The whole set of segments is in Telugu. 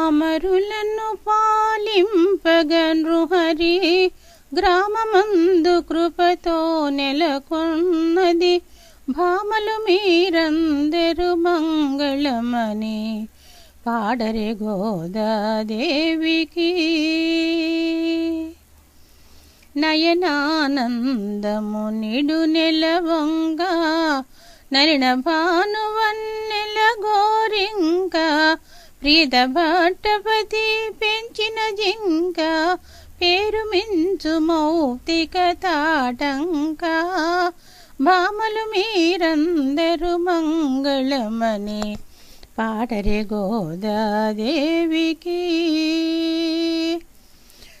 పామరులను పాలింపగ నృహరి గ్రామమందు కృపతో నెలకొన్నది. భామలు మీరందరు మంగళమని పాడరి గోదాదేవికి. నయనానందము నిడు నెలవంగా నరిణ భానువ ప్రీత భట్టపతి పెంచిన జింక పేరు మించు మౌతిక తాటంక. భామలు మీరందరు మంగళమని పాడరే గోదాదేవికి.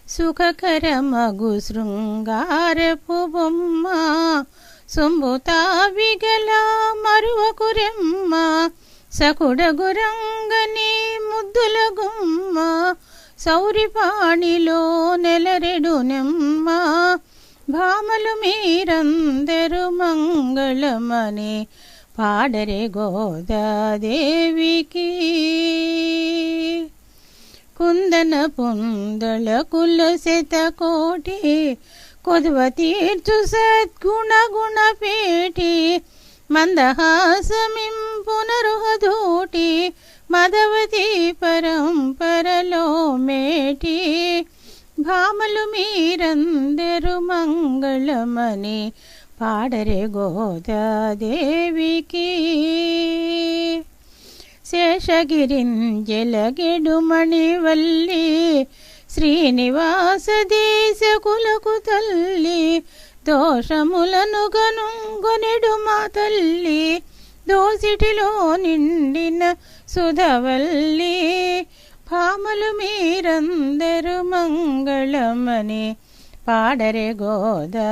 సుఖకరమగు శృంగారపు బొమ్మ సొంబుతావిగల మరువకురెమ్మ సకుడగురంగని ముద్దుల గుమ్మ సౌరిపాణిలో నెలరెడు నెమ్మ భామలు మీరందరు మంగళమని పాడరే గోదాదేవికి. కుందన పుందల కులసిత కోటి కొదువ తీర్చు సద్గుణ గుణపేటి మందహాసమిం పునరుహధూ ఏటి భామలు మీరందరు మంగళమని పాడరే గోదాదేవికి. శేషగిరింజలగిడుమణివల్లి శ్రీనివాస దేశకులకు తల్లి దోషములను గనుగొనెడు మా తల్లి దోసిటిలో నిండిన సుధవల్లి. పాములు మీరందరు మంగళమని పాడరే గోదాదేవికి.